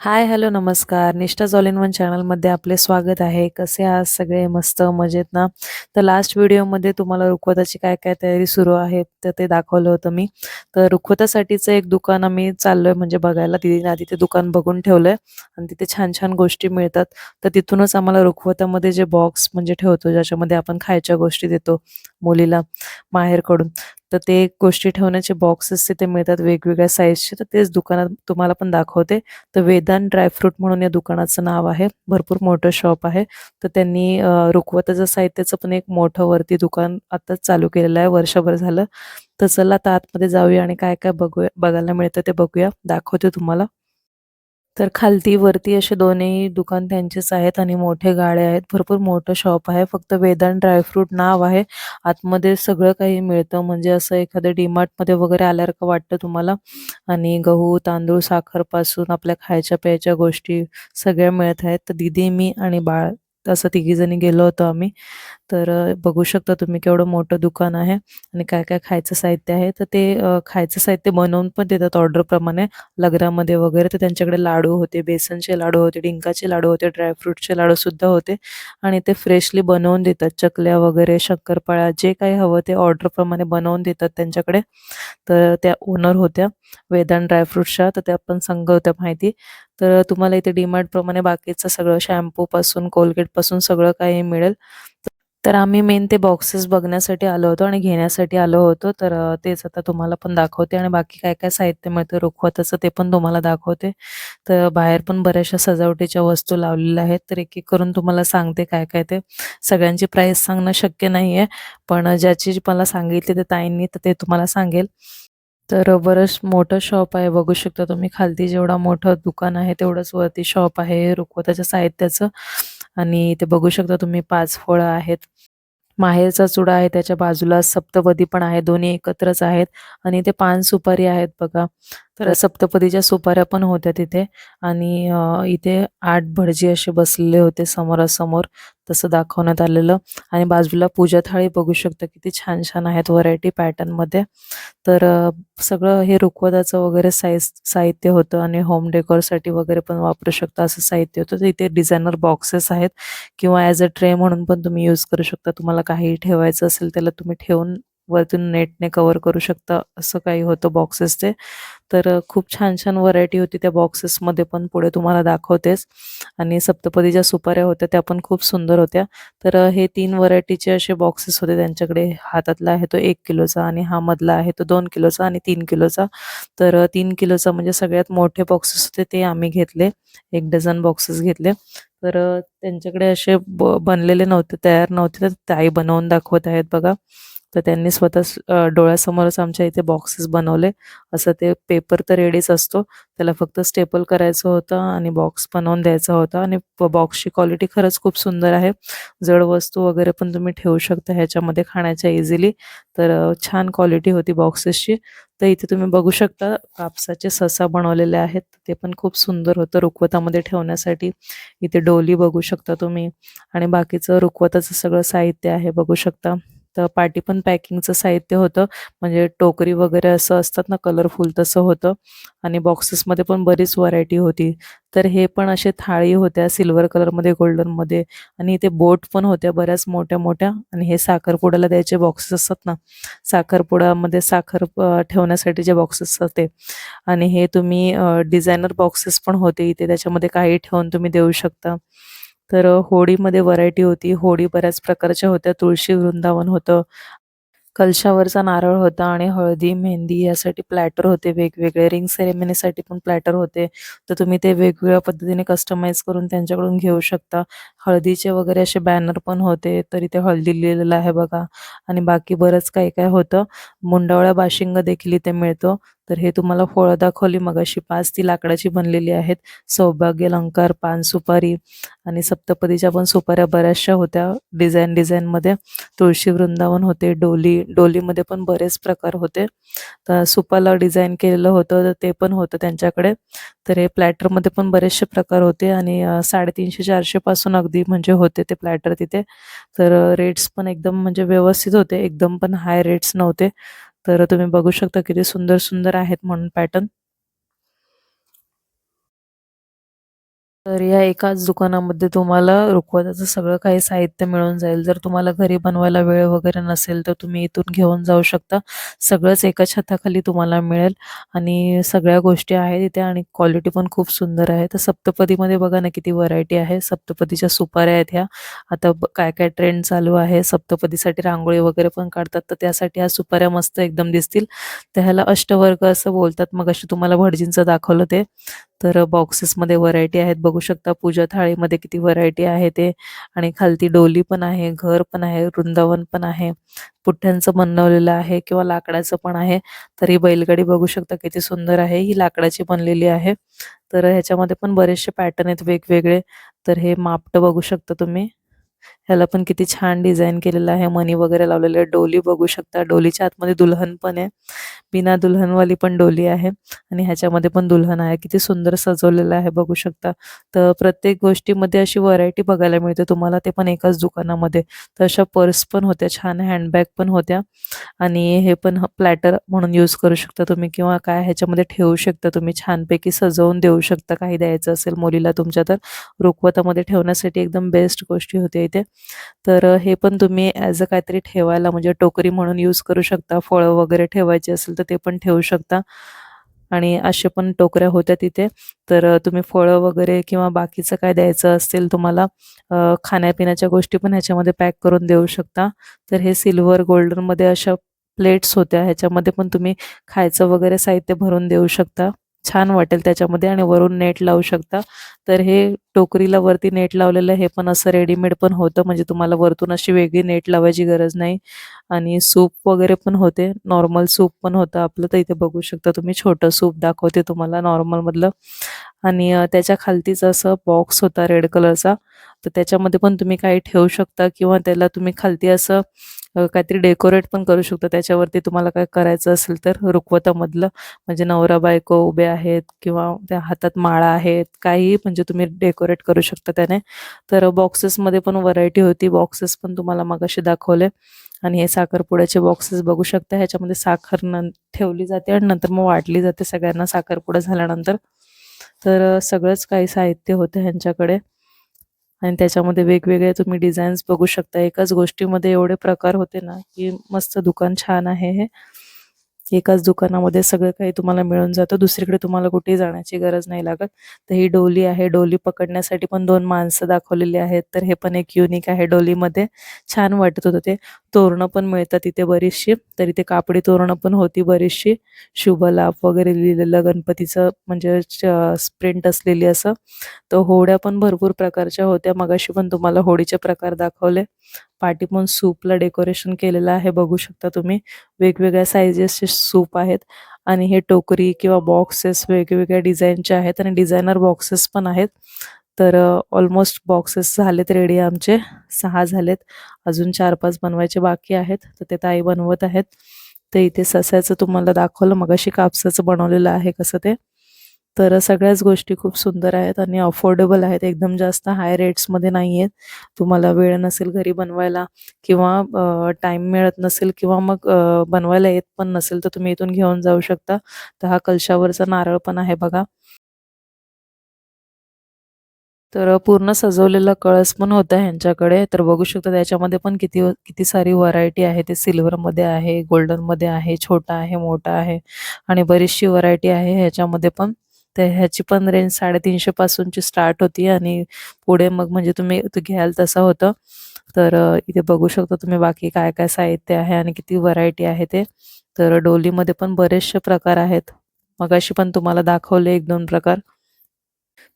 हाय, hello, नमस्कार. निष्ठा all in one चॅनलमध्ये आपले स्वागत आहे. कसे आहात सगळे? मस्त मजेत ना? तर लास्ट व्हिडिओमध्ये तुम्हाला रुखवताची काय-काय तयारी सुरू आहे, तर ते दाखवलं होतं मी. तर रुखवतासाठीचं एक दुकान आम्ही चाललोय म्हणजे बघायला. दीदीने आधी ते दुकान बघून ठेवलंय आणि तिथे छान-छान गोष्टी मिळतात. तर तिथूनच आम्हाला रुखवतामध्ये जे बॉक्स म्हणजे ठेवतो, ज्याच्यामध्ये आपण खायच्या गोष्टी देतो मुलीला माहेरकडून, तर ते गोष्टी ठेवण्याचे बॉक्सेस तिथे मिळतात वेगवेगळ्या साईजचे. तर तेच दुकानात तुम्हाला पण दाखवते. तर वेदान ड्रायफ्रूट म्हणून या दुकानाचं नाव आहे. भरपूर मोठं शॉप आहे. तर त्यांनी रुखवताचं साहित्याचं पण एक मोठं वरती दुकान आताच चालू केलेलं आहे, वर्षभर झालं. तर चला आता आतमध्ये जाऊया आणि काय-काय बघूया बघायला मिळतं ते बघूया. दाखवते तुम्हाला. तर खालती वरती असे दोन्ही दुकान त्यांचेच आहेत आणि मोठे गाळे आहेत. भरपूर मोठं शॉप आहे. फक्त वेदांत ड्रायफ्रूट नाव आहे. आतमध्ये सगळं काही मिळतं म्हणजे असं एखाद्या डीमार्टमध्ये वगैरे आल्यासारखं वाटतं तुम्हाला आणि गहू, तांदूळ, साखरपासून आपल्या खायच्या-प्यायच्या गोष्टी सगळ्या मिळत आहेत. तर दीदी, मी आणि बाळ असं तिघीजणी गेलो होतो आम्ही. तर बघू शकता तुम्ही केवढं मोठं दुकान आहे आणि काय-काय खायचं साहित्य आहे. तर ते खायचं साहित्य बनवून पण देतात ऑर्डरप्रमाणे लग्नामध्ये वगैरे. तर त्यांच्याकडे लाडू होते, बेसनचे लाडू होते, डिंकाचे लाडू होते, ड्रायफ्रूटचे लाडूसुद्धा होते आणि ते फ्रेशली बनवून देतात. चकल्या वगैरे, शंकरपाळ्या जे काही हवं ते ऑर्डरप्रमाणे बनवून देतात त्यांच्याकडे. तर त्या ओनर होत्या वेदान ड्रायफ्रुट्सच्या. तर त्या पण सांग होत्या माहिती. तर तुम्हाला इथे डीमार्टप्रमाणे बाकीचं सगळं शॅम्पूपासून, कोलगेटपासून सगळं काही मिळेल. तर आम्ही मेन ते बॉक्सेस बघण्यासाठी आलो होतो आणि घेण्यासाठी आलो होतो. तर तेच आता तुम्हाला पण दाखवते आणि बाकी काय-काय साहित्य मिळतं रुखवताचं ते पण तुम्हाला दाखवते. तर बाहेर पण बऱ्याचशा सजावटीच्या वस्तू लावलेल्या आहेत. तर एक-एक करून तुम्हाला सांगते काय-काय ते. सगळ्यांची प्राईस सांगणं शक्य नाहीये. पण ज्याची मला सांगितली ते ताईंनी तर ते तुम्हाला सांगेल. तर बरंच मोठं शॉप आहे बघू शकता तुम्ही खालती जेवढा मोठं दुकान आहे तेवढंच वरती शॉप आहे रुखवताच्या साहित्याचं आणि ते बघू शकता तुम्ही पाच फळं आहेत. माहेरचा चुडा आहे त्याच्या बाजूला सप्तपदी पण आहे दोन्ही एकत्रच आहेत आणि ते पान सुपारी आहेत बघा. तर सप्तपदीच्या सुपाऱ्या पण होत्या तिथे आणि इथे आठ भटजी असे बसलेले होते समोरासमोर तसं दाखवण्यात आलेलं आणि बाजूला पूजा थाळी बघू शकता किती छान-छान आहेत व्हरायटी पॅटर्नमध्ये. तर सगळं हे रुखवताचं वगैरे साईज साहित्य होतं आणि होम डेकोरसाठी वगैरे पण वापरू शकता असं साहित्य होतं. तर इथे डिझायनर बॉक्सेस आहेत किंवा ॲज अ ट्रे म्हणून पण तुम्ही यूज करू शकता. तुम्हाला काहीही ठेवायचं असेल त्याला तुम्ही ठेवून वरतून नेटने कवर करू शकता असं काही होतं बॉक्सेस ते. तर खूप छान-छान व्हरायटी होती त्या बॉक्सेसमध्ये पण पुढे तुम्हाला दाखवतेच आणि सप्तपदीच्या सुपाऱ्या होत्या त्या पण खूप सुंदर होत्या. तर हे तीन व्हरायटीचे असे बॉक्सेस होते त्यांच्याकडे. हातातला आहे तो एक किलोचा आणि हा मधला आहे तो दोन किलोचा आणि तीन किलोचा. तर तीन किलोचा म्हणजे सगळ्यात मोठे बॉक्सेस होते ते आम्ही घेतले. एक डझन बॉक्सेस घेतले. तर त्यांच्याकडे असे ब बनलेले नव्हते, तयार नव्हते तर ताई बनवून दाखवत आहेत बघा. तर त्यांनी स्वतः डोळ्यासमोरच आमच्या इथे बॉक्सेस बनवले. असं ते पेपर तर रेडीच असतो. त्याला फक्त स्टेपल करायचं होतं आणि बॉक्स बनवून द्यायचा होता आणि बॉक्सची क्वालिटी खरंच खूप सुंदर आहे. जड वस्तू वगैरे पण तुम्ही ठेवू शकता ह्याच्यामध्ये खाण्याच्या इझिली. तर छान क्वालिटी होती बॉक्सेसची. तर इथे तुम्ही बघू शकता कापसाचे ससा बनवलेले आहेत. ते पण खूप सुंदर होतं रुखवतामध्ये ठेवण्यासाठी. इथे डोली बघू शकता तुम्ही आणि बाकीचं रुखवताचं सगळं साहित्य आहे बघू शकता. तर पाठी पण पॅकिंगचं साहित्य होतं. म्हणजे टोकरी वगैरे असं असतात ना कलरफुल तसं होतं आणि बॉक्सेसमध्ये पण बरीच व्हरायटी होती. तर हे पण असे थाळी होत्या सिल्वर कलरमध्ये, गोल्डनमध्ये आणि इथे बोट पण होत्या बऱ्याच मोठ्या-मोठ्या आणि हे साखरपुड्याला द्यायचे बॉक्सेस असतात ना, साखरपुड्यामध्ये साखर ठेवण्यासाठी जे बॉक्सेस असतात ते आणि हे तुम्ही डिझायनर बॉक्सेस पण होते इथे त्याच्यामध्ये काही ठेवून तुम्ही देऊ शकता. तर होळीमध्ये व्हरायटी होती. होळी बऱ्याच प्रकारच्या होत्या. तुळशी वृंदावन होतं. कलशावरचा नारळ होता आणि हळदी, मेहंदी यासाठी प्लॅटर होते वेगवेगळे. रिंग सेरेमनीसाठी पण प्लॅटर होते. तर तुम्ही ते वेगवेगळ्या पद्धतीने कस्टमाइज करून त्यांच्याकडून घेऊ शकता. हळदीचे वगैरे असे बॅनर पण होते. तरी ते हळदी लिहिलेलं आहे बघा आणि बाकी बरंच काही-काय होतं. मुंडावळ्या बाशिंग देखील इथे मिळतो. तर हे तुम्हाला फळं दाखवली मगाशी पाच ती लाकडाची बनलेली आहेत. सौभाग्य अलंकार, पान सुपारी आणि सप्तपदीच्या पण सुपाऱ्या बऱ्याचशा होत्या डिझाईन डिझाईनमध्ये तुळशी वृंदावन होते, डोली डोलीमध्ये पण बरेच प्रकार होते. तर सुपाला डिझाईन केलेलं होतं तर ते पण होतं त्यांच्याकडे. तर हे प्लॅटरमध्ये पण बरेचसे प्रकार होते आणि अ, 350-400 पासून अगदी म्हणजे होते ते प्लॅटर तिथे. तर रेट्स पण एकदम म्हणजे व्यवस्थित होते. एकदम पण हाय रेट्स नव्हते. तर तुम्ही बघू शकता किती सुंदर-सुंदर आहेत म्हणून पॅटर्न. तर या एकाच दुकानामध्ये तुम्हाला रुखवताचं सगळं काही साहित्य मिळून जाईल. जर तुम्हाला घरी बनवायला वेळ वगैरे नसेल तर तुम्ही इथून घेऊन जाऊ शकता. सगळंच एका छताखाली तुम्हाला मिळेल. आणि सगळ्या गोष्टी आहेत इथे आणि क्वालिटी पण खूप सुंदर आहे. तर सप्तपदीमध्ये बघा ना किती व्हरायटी आहे. सप्तपदीच्या सुपाऱ्या आहेत ह्या. आता काय काय ट्रेंड चालू आहे. सप्तपदीसाठी रांगोळी वगैरे पण काढतात. तर त्यासाठी ह्या सुपाऱ्या मस्त एकदम दिसतील. तर ह्याला अष्टवर्ग असं बोलतात. मग अशी तुम्हाला भटजींचं दाखवलं ते. तर बॉक्सेसमध्ये व्हरायटी आहेत. बघू शकता पूजा थाळीमध्ये किती व्हरायटी आहे ते. आणि खालती डोली पण आहे घर पण आहे वृंदावन पण आहे. पुठ्ठ्यांचं बनवलेलं आहे किंवा लाकडाचं पण आहे. तर ही बैलगाडी बघू शकता किती सुंदर आहे. ही लाकडाची बनलेली आहे. तर ह्याच्यामध्ये पण बरेचसे पॅटर्न आहेत वेगवेगळे. तर हे मापट बघू शकता तुम्ही. ह्याला पण किती छान डिझाईन केलेलं आहे. मनी वगैरे लावलेले डोली बघू शकता. डोलीच्या आतमध्ये दुल्हन पण आहे. बिना दुल्हनवाली पण डोली आहे. आणि ह्याच्यामध्ये पण दुल्हन आहे. किती सुंदर सजवलेलं आहे. बघू शकता. तर प्रत्येक गोष्टीमध्ये अशी व्हरायटी बघायला मिळते. तुम्हाला ते पण एकाच दुकानामध्ये. तर अशा पर्स पण होत्या. छान हँडबॅग पण होत्या. आणि हे पण प्लॅटर म्हणून यूज करू शकता तुम्ही किंवा काय ह्याच्यामध्ये ठेवू शकता तुम्ही. छानपैकी सजवून देऊ शकता. काही द्यायचं असेल मुलीला तुमच्या तर. रुखवतामध्ये ठेवण्यासाठी एकदम बेस्ट गोष्टी होते. इथे तर हे पण तुम्ही ॲज अ काहीतरी ठेवायला म्हणजे टोकरी म्हणून यूज करू शकता. फळं वगैरे ठेवायची असेल तर ते पण ठेवू शकता. आणि असे पण टोकऱ्या होत्या तिथे. तर तुम्ही फळं वगैरे किंवा बाकीचं काय द्यायचं असेल तुम्हाला खाण्यापिण्याच्या गोष्टी पण ह्याच्यामध्ये पॅक करून देऊ शकता. तर हे सिल्वर गोल्डनमध्ये अशा प्लेट्स होत्या. ह्याच्यामध्ये पण तुम्ही खायचं वगैरे साहित्य भरून देऊ शकता. छान वाटेल त्याच्यामध्ये आणि वरून नेट लावू शकता. तर हे टोकरीला वरती नेट लावलेलं हे पण असं रेडीमेड पण होतं. म्हणजे तुम्हाला वरतून अशी वेगळी नेट लावायची गरज नाही. आणि सूप वगैरे पण होते. नॉर्मल सूप पण होतं आपलं. तर इथे बघू शकता तुम्ही छोटं सूप दाखवते तुम्हाला नॉर्मलमधलं आणि त्याच्या खालतीच असं बॉक्स होता रेड कलरचा तर त्याच्यामध्ये पण तुम्ही काही ठेवू शकता किंवा त्याला तुम्ही खालती असं काहीतरी डेकोरेट पण करू शकता. त्याच्यावरती तुम्हाला काय करायचं असेल तर रुखवतामधलं म्हणजे नवरा बायको उभे आहेत किंवा त्या हातात माळा आहेत काही म्हणजे तुम्ही डेकोरेट करू शकता त्याने. तर बॉक्सेसमध्ये पण व्हरायटी होती. बॉक्सेस पण तुम्हाला मगाशी दाखवले. आणि हे साखरपुड्याचे बॉक्सेस बघू शकता. ह्याच्यामध्ये साखर न ठेवली जाते आणि नंतर मग वाटली जाते सगळ्यांना साखरपुडा झाल्यानंतर. तर सगळंच काही साहित्य होतं ह्यांच्याकडे. आणि त्याच्यामध्ये वेगवेगळे तुम्ही डिझाईन्स बघू शकता. एकाच गोष्टीमध्ये एवढे प्रकार होते ना की मस्त दुकान छान आहे हे. एकाच दुकानामध्ये सगळं काही तुम्हाला मिळून जातं. दुसरीकडे तुम्हाला कुठेही जाण्याची गरज नाही लागत. तर ही डोली आहे. डोली पकडण्यासाठी पण दोन माणसं दाखवलेली आहेत. तर हे पण एक युनिक आहे डोलीमध्ये. छान वाटत होतं ते. तोरणं पण मिळतात तिथे बरीचशी. तर इथे कापडी तोरणं पण होती बरीचशी. शुभ लाभ वगैरे लिहिलेलं गणपतीचं म्हणजे प्रिंट असलेली असं. तर होड्या पण भरपूर प्रकारच्या होत्या. मगाशी पण तुम्हाला होडीचे प्रकार दाखवले. पाठी पण सूपला डेकोरेशन केलेलं आहे बघू शकता तुम्ही. वेगवेगळ्या साईजेसचे सूप आहेत आणि हे टोकरी किंवा बॉक्सेस वेगवेगळ्या डिझाईनचे आहेत आणि डिझायनर बॉक्सेस पण आहेत. तर ऑलमोस्ट बॉक्सेस झालेत रेडी आमचे. सहा झालेत. अजून चार पाच बनवायचे बाकी आहेत. तर ते ताई बनवत आहेत. तर इथे सस्याचं तुम्हाला दाखवलं. मगाशी कापसाचं बनवलेलं आहे कसं ते. तर सगळ्याच गोष्टी खूप सुंदर आहेत आणि अफोर्डेबल आहेत. एकदम जास्त हाय रेट्समध्ये नाही आहेत तुम्हाला वेळ नसेल घरी बनवायला किंवा टाईम मिळत नसेल किंवा मग बनवायला येत पण नसेल तर तुम्ही इथून घेऊन जाऊ शकता. तर हा कलशावरचा नारळ पण आहे बघा. तर पूर्ण सजवलेला कळस पण होता ह्यांच्याकडे. तर बघू शकता त्याच्यामध्ये पण किती किती सारी व्हरायटी आहे. ते सिल्वरमध्ये आहे गोल्डनमध्ये आहे छोटा आहे मोठा आहे आणि बरीचशी व्हरायटी आहे ह्याच्यामध्ये पण. तर ह्याची पण रेंज साडेतीनशे पासूनची स्टार्ट होती आणि पुढे मग म्हणजे तुम्ही घ्याल तसं होतं. तर इथे बघू शकता तुम्ही बाकी काय काय साहित्य आहे आणि किती व्हरायटी आहे ते. तर डोलीमध्ये पण बरेचसे प्रकार आहेत. मगाशी पण तुम्हाला दाखवले एक दोन प्रकार.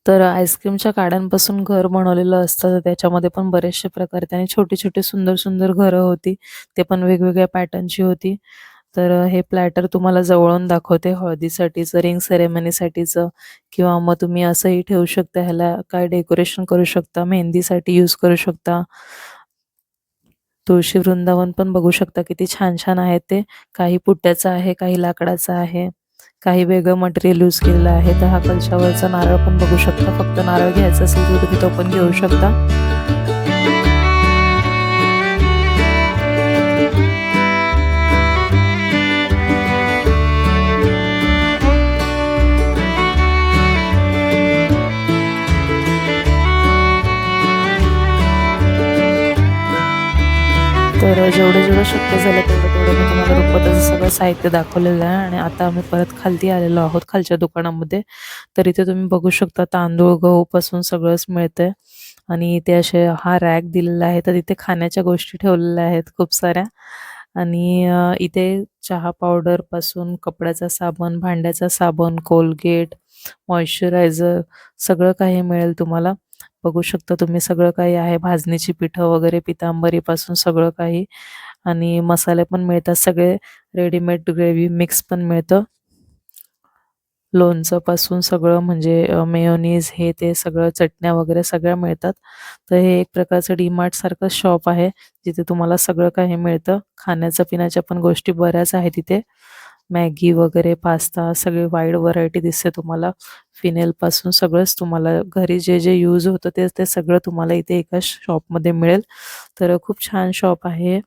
तर आईस्क्रीमच्या काड्यांपासून घर बनवलेलं असतं. त्याच्यामध्ये पण बरेचसे प्रकार त्याने छोटी छोटी सुंदर सुंदर घरं होती. ते पण वेगवेगळ्या पॅटर्नची होती. तर हे प्लॅटर तुम्हाला जवळून दाखवते. हळदीसाठीचं रिंग सेरेमनीसाठीचं किंवा मग तुम्ही असंही ठेवू शकता. ह्याला काय डेकोरेशन करू शकता? मेहंदीसाठी यूज करू शकता. तुळशी वृंदावन पण बघू शकता किती छान छान आहे ते. काही पुट्ट्याचं आहे काही लाकडाचं आहे. काही वेगळं मटेरियल यूज केलेलं आहे. तर हा कलशावरचा नारळ पण बघू शकता. फक्त नारळ घ्यायचा असेल तर तुम्ही तो पण घेऊ शकता. तर जेवढं जेवढं शक्य झालं तेवढं तेवढं मी तुम्हाला रुखवताचं सगळं साहित्य दाखवलेलं आहे. आणि आता आम्ही परत खालती आलेलो आहोत खालच्या दुकानामध्ये. तर इथे तुम्ही बघू शकता तांदूळ गहूपासून सगळंच मिळतंय. आणि इथे असे हा रॅक दिलेला आहे. तर इथे खाण्याच्या गोष्टी ठेवलेल्या आहेत खूप साऱ्या. आणि इथे चहा पावडरपासून कपड्याचा साबण भांड्याचा साबण कोलगेट मॉइश्चरायझर सगळं काही मिळेल तुम्हाला. बघू शकता तुम्ही सगळं काही आहे. भाजणीची पिठं वगैरे पितांबरीपासून सगळं काही. आणि मसाले पण मिळतात सगळे. रेडीमेड ग्रेव्ही मिक्स पण मिळतं. लोणचं पासून सगळं म्हणजे मेयोनीज हे ते सगळं चटण्या वगैरे सगळ्या मिळतात. तर हे एक प्रकारचं डीमार्ट सारखं शॉप आहे जिथे तुम्हाला सगळं काही मिळतं. खाण्याचं पिण्याच्या पण गोष्टी बऱ्याच आहेत तिथे. मॅगी वगैरे पास्ता सगळे वाईड व्हरायटी दिसते तुम्हाला. फिनेलपासून सगळंच तुम्हाला घरी जे जे यूज होतं ते ते सगळं तुम्हाला इथे एका शॉपमध्ये मिळेल. तर खूप छान शॉप आहे.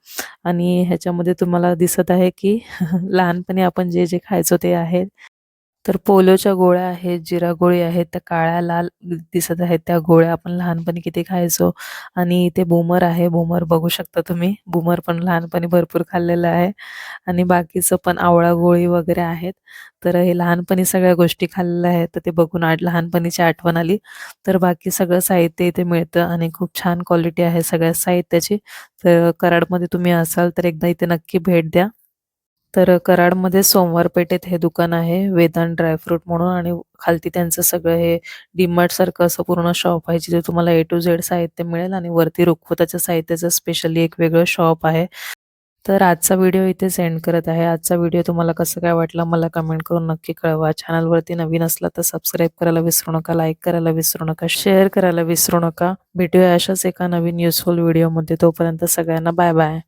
आणि ह्याच्यामध्ये तुम्हाला दिसत आहे की लहानपणी आपण जे जे खायचो ते आहे. तर पोलोच्या गोळ्या आहेत जिरा गोळी आहेत त्या काळ्या लाल दिसत आहेत त्या गोळ्या आपण लहानपणी किती खायचो आणि इथे बुमर आहे बुमर बघू शकता तुम्ही बुमर पण लहानपणी भरपूर खाल्लेलं आहे आणि बाकीचं पण आवळा गोळी वगैरे आहेत. तर हे लहानपणी सगळ्या गोष्टी खाल्लेल्या आहेत तर ते बघून आठ लहानपणीची आठवण आली. तर बाकी सगळं साहित्य इथे मिळतं आणि खूप छान क्वालिटी आहे सगळ्या साहित्याची. तर कराडमध्ये तुम्ही असाल तर एकदा इथे नक्की भेट द्या. तर कराडमध्ये सोमवार पेठेत हे दुकान आहे वेदांत ड्रायफ्रूट म्हणून आणि खालती त्यांचं सगळं हे डीमार्ट सारखं असं पूर्ण शॉप आहे जिथे तुम्हाला ए टू झेड साहित्य मिळेल आणि वरती रुखवताच्या साहित्याचं स्पेशली एक वेगळं शॉप आहे. तर आजचा व्हिडिओ इथे सेंड करत आहे. आजचा व्हिडिओ तुम्हाला कसं काय वाटला मला कमेंट करून नक्की कळवा. चॅनलवरती नवीन असला तर सबस्क्राईब करायला विसरू नका लाईक करायला विसरू नका शेअर करायला विसरू नका. भेटूया अशाच एका नवीन युजफुल व्हिडिओमध्ये तोपर्यंत सगळ्यांना बाय बाय